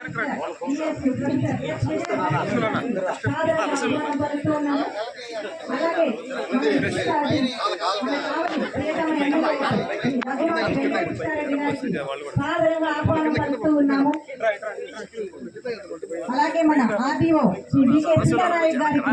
ಕಾರ್ಯಕ್ರಮ అలాగే మన ఆర్డీఓ శ్రీ వికే సీతారాయ గారికి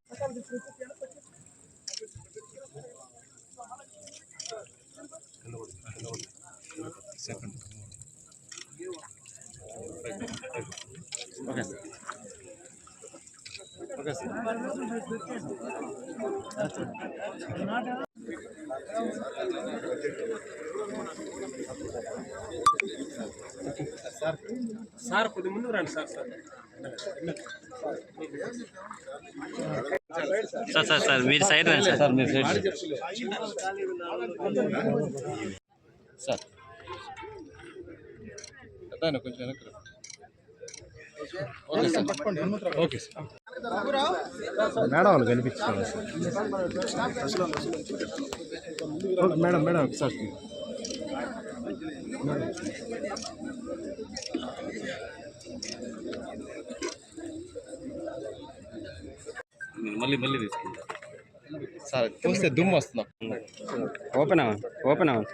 సార్ కొద్ది ముందు రండి sir sir. Sir sir sir మీరు సైడ్ రండి సార్. సార్ మీరు సైడ్. సార్. కొంచెం వెనక్కి రా. Okay sir. మేడం వాళ్ళు కనిపించారు. ఓకే మేడం మేడం ఒకసారి. మళ్ళీ మళ్ళీ తీసుకుంటాం. సార్ చూస్తే దుమ్ము వస్తుంది? ఓపెన్ అవ్వండి ఓపెన్ అవ్వండి.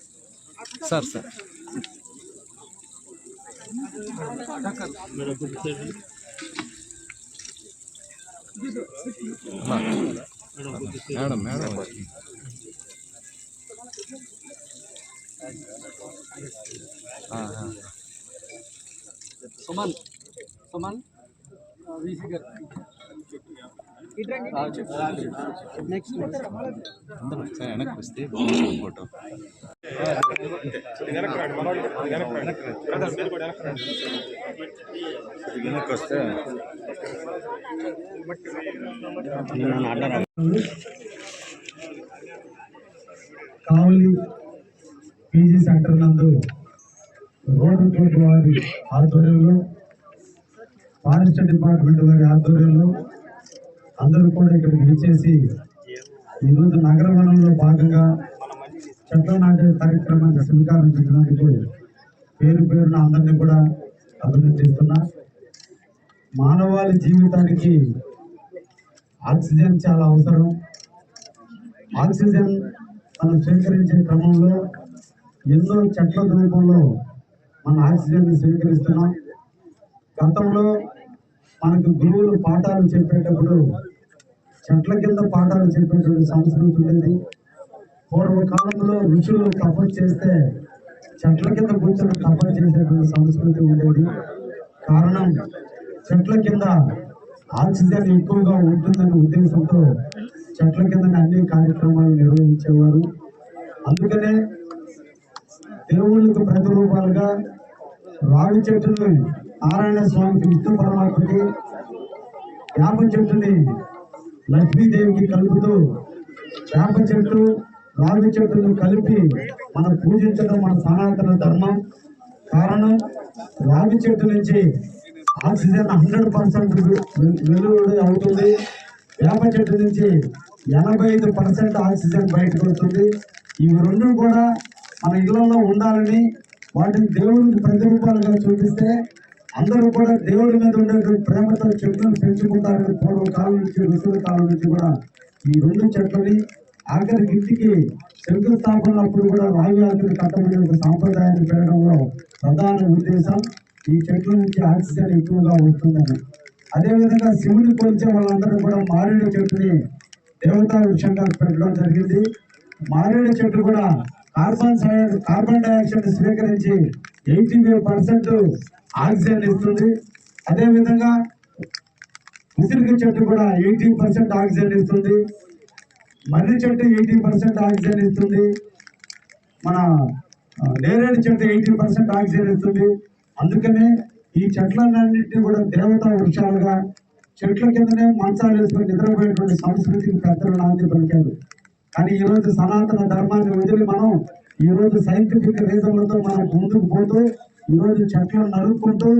Sir sir. Madam madam. Suman Suman. VC గారు నెక్స్ట్ అందరూ ఒకసారి వెనక్కి వస్తే బాగుంటుంది ఫోటో. వెనక్కి వస్తే కావలి పీజీ సెంటర్ నందు రోడ్డు కోర్టు వారి ఆధ్వర్యంలో ఫారెస్ట్ డిపార్ట్మెంట్ వారి ఆధ్వర్యంలో అందరూ కూడా ఇక్కడికి విచ్చేసి ఈరోజు నగర భాగంగా చెట్ల నాటే కార్యక్రమానికి శ్రీకారం చుట్టినందుకు పేరు పేరున అందరినీ కూడా అభినందిస్తున్నా మానవాళి జీవితానికి ఆక్సిజన్ చాలా అవసరం. ఆక్సిజన్ మనం స్వీకరించే క్రమంలో ఎన్నో చెట్ల రూపంలో మన ఆక్సిజన్ స్వీకరిస్తున్నాం. గతంలో మనకు గురువులు పాఠాలు చెప్పేటప్పుడు చెట్ల కింద పాఠాలు చెప్పేటువంటి సంస్కృతి ఉండేది. పూర్వకాలంలో ఋషులు తపస్సు చేస్తే చెట్ల కింద కూర్చొని తపస్సు చేసేటువంటి సంస్కృతి ఉండేది. కారణం చెట్ల కింద ఆక్సిజన్ ఎక్కువగా ఉంటుందనే ఉద్దేశంతో చెట్ల కింద అన్ని కార్యక్రమాలు నిర్వహించేవారు. అందుకనే దేవుళ్ళకు ప్రతిరూపాలుగా రావి చెట్టుని నారాయణ స్వామికి విష్ణు పరమాత్మకి వేప చెట్టుని లక్ష్మీదేవికి కలుపుతూ వేప చెట్టు రావి చెట్టును కలిపి మనం పూజించడం మన సనాతన ధర్మం. కారణం రావి చెట్టు నుంచి ఆక్సిజన్ హండ్రెడ్ పర్సెంట్ వెలువడి అవుతుంది. వేప చెట్టు నుంచి ఎనభై ఐదు పర్సెంట్ ఆక్సిజన్ బయటకు వస్తుంది. ఇవి రెండు కూడా మన ఇళ్ళలో ఉండాలని వాటిని దేవుడికి ప్రతిరూపాలుగా చూపిస్తే అందరూ కూడా దేవుడి మీద ఉండేటువంటి ప్రేమతో చెట్లను పెంచుకుంటారని పూర్వకాలం నుంచి ఋషుల కాలం నుంచి కూడా ఈ రెండు చెట్లని ఆఖరి గిట్టికి శంకుస్థాపనప్పుడు కూడా రావి ఆకులు కట్టబడి ఒక సాంప్రదాయాన్ని పెరగడంలో ప్రధాన ఉద్దేశం ఈ చెట్ల నుంచి ఆక్సిజన్ ఎక్కువగా వస్తుందని. అదేవిధంగా శివుని కొలిచే వాళ్ళందరూ కూడా మారేడు చెట్టుని దేవతా వృక్షంగా పెట్టడం జరిగింది. మారేడు చెట్టు కూడా కార్బన్ కార్బన్ డైఆక్సైడ్ స్వీకరించి ఎయిటీ ఫైవ్ పర్సెంట్ ఆక్సిజన్ ఇస్తుంది. అదేవిధంగా ఉసిరిక చెట్టు కూడా ఎయిటీ పర్సెంట్ ఆక్సిజన్ ఇస్తుంది. మర్రి చెట్టు ఎయిటీ పర్సెంట్ ఆక్సిజన్ ఇస్తుంది. మన నేరేడు చెట్టు ఎయిటీ పర్సెంట్ ఆక్సిజన్ ఇస్తుంది. అందుకనే ఈ చెట్లన్నింటినీ కూడా దేవతా వృక్షాలుగా చెట్ల కిందనే మంచాలు వేసుకొని నిద్రపోయేటువంటి సంస్కృతికి పెద్దలు నాంది పలికారు కానీ ఈ రోజు సనాతన ధర్మాన్ని వదిలి మనం ఈ రోజు సైంటిఫిక్ రీజన్లతో మనం ముందుకు పోతూ ఈరోజు చెట్లను నరుక్కుంటూ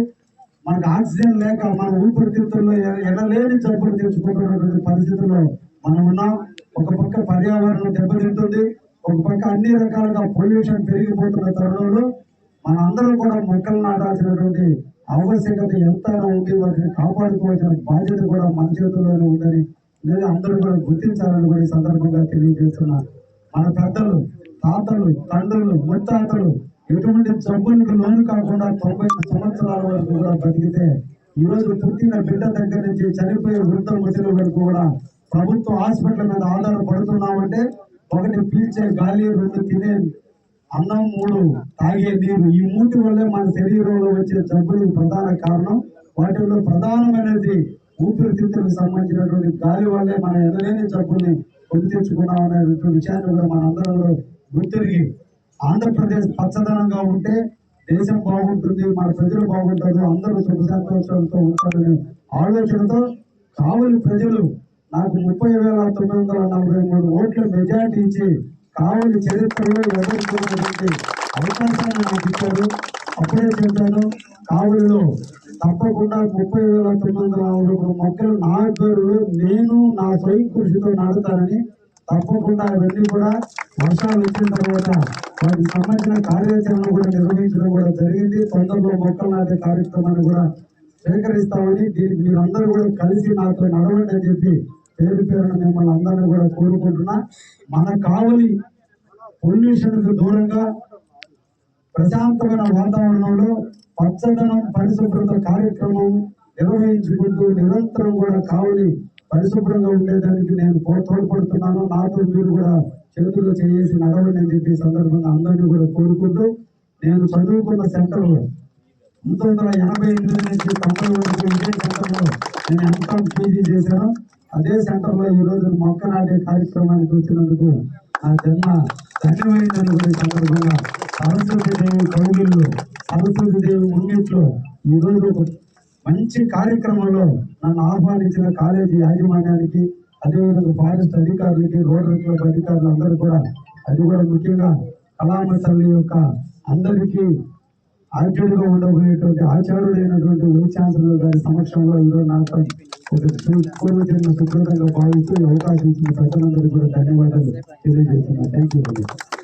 మనకు ఆక్సిజన్ లేక మన ఊపిరితిత్తుల్లో ఎడలేని ఎనలేని జబ్బులు తెచ్చుకుంటున్నటువంటి పరిస్థితుల్లో మనం ఉన్నాం. ఒక పక్క పర్యావరణం దెబ్బతింటుంది ఒక పక్క అన్ని రకాలుగా పొల్యూషన్ పెరిగిపోతున్న తరుణంలో మన అందరం కూడా మొక్కలు నాటాల్సినటువంటి ఆవశ్యకత ఎంత ఉంది వాటిని కాపాడుకోవాల్సిన బాధ్యత కూడా మన చేతుల్లోనే ఉందని లేదా అందరూ కూడా గుర్తించాలని కూడా ఈ సందర్భంగా తెలియజేస్తున్నారు మన పెద్దలు తాతలు తండ్రులు ముత్తాతలు ఎటువంటి జబ్బులకు లోను కాకుండా తొంభై సంవత్సరాల వరకు కూడా బతికితే ఈ రోజు పుట్టిన బిడ్డ దగ్గర నుంచి చనిపోయే వృద్ధ ముసలి వరకు కూడా ప్రభుత్వ హాస్పిటల్ మీద ఆధారపడుతున్నామంటే ఒకటి పీల్చే గాలి రెండు తినే అన్నం మూడు తాగే నీరు. ఈ మూటి వల్లే మన శరీరంలో వచ్చే జబ్బులు ప్రధాన కారణం. వాటిల్లో ప్రధానమైనది ఊపిరితిత్తులకు సంబంధించినటువంటి గాలి వల్లే మన ఎనలేని జబ్బుల్ని కొని తెచ్చుకున్నాం అనేటువంటి విషయాన్ని కూడా మన అందరిలో గుర్తిరిగి ఆంధ్రప్రదేశ్ పచ్చదనంగా ఉంటే దేశం బాగుంటుంది మన ప్రజలు బాగుంటారు అందరూ సుఖ సంతోషాలతో ఉంటారనే ఆలోచనతో కావలి ప్రజలు నాకు ముప్పై వేల తొమ్మిది వందల నలభై మూడు ఓట్ల మెజార్టీ ఇచ్చి కావలి చరిత్రలో ఎదుర్కొన్నటువంటి అవకాశాన్ని నాకు ఇచ్చారు. అప్పుడే చెప్పాను కావలిలో తప్పకుండా ముప్పై వేల తొమ్మిది వందల నలభై మూడు మొక్కలు నా పేరులో నేను నా స్వయం కృషితో నాటుతానని తప్పకుండా అవన్నీ కూడా వర్షాలు వచ్చిన తర్వాత వాటికి సంబంధించిన కార్యాచరణ కూడా నిర్వహించడం కూడా జరిగింది. తొందరలో మొక్కలు నాటే కార్యక్రమాన్ని కూడా స్వీకరిస్తామని దీనికి మీరందరూ కూడా కలిసి నాతో నడవండి అని చెప్పి పేరు పేరున మిమ్మల్ని అందరినీ కూడా కోరుకుంటున్నా. మన కావలి పొల్యూషన్కు దూరంగా ప్రశాంతమైన వాతావరణంలో పచ్చదనం పరిశుభ్రత కార్యక్రమం నిర్వహించుకుంటూ నిరంతరం కూడా కావలి పరిశుభ్రంగా ఉండేదానికి నేను తోడ్పడుతున్నాను. నాతో మీరు కూడా చేతుల్లో చేసి నడవండి అని చెప్పి సందర్భంగా అందరినీ కూడా కోరుకుంటూ నేను చదువుకున్న సెంటర్లో పంతొమ్మిది వందల ఎనభై ఎనిమిది నుంచి తొంభై వరకు ఇదే సెంటర్లో నేను ఎంకామ్ పీజీ చేశాను. అదే సెంటర్లో ఈ రోజు మొక్క నాటే కార్యక్రమానికి వచ్చినందుకు నా జన్మ ధన్యమైందని సందర్భంగా సరస్వతి దేవి కౌగిల్లో సరస్వతి దేవి ముంగిట్లో ఈరోజు ఒక మంచి కార్యక్రమంలో నన్ను ఆహ్వానించిన కాలేజీ యాజమాన్యానికి అదేవిధంగా ఫారెస్ట్ అధికారులకి రోడ్డు క్లబ్ అధికారులు అందరూ కూడా అది కూడా ముఖ్యంగా కళామ తల్లి యొక్క అందరికీ ఆచార్యుడిగా ఉండబోయేటువంటి ఆచార్యుడైనటువంటి వైస్ ఛాన్సలర్ గారి సమక్షంలో ఈరోజు నాకు పూర్వజన్మ సుకృతంగా భావిస్తూ అవకాశం ఇచ్చిన ప్రజలందరికీ కూడా ధన్యవాదాలు తెలియజేస్తున్నాను. Thank you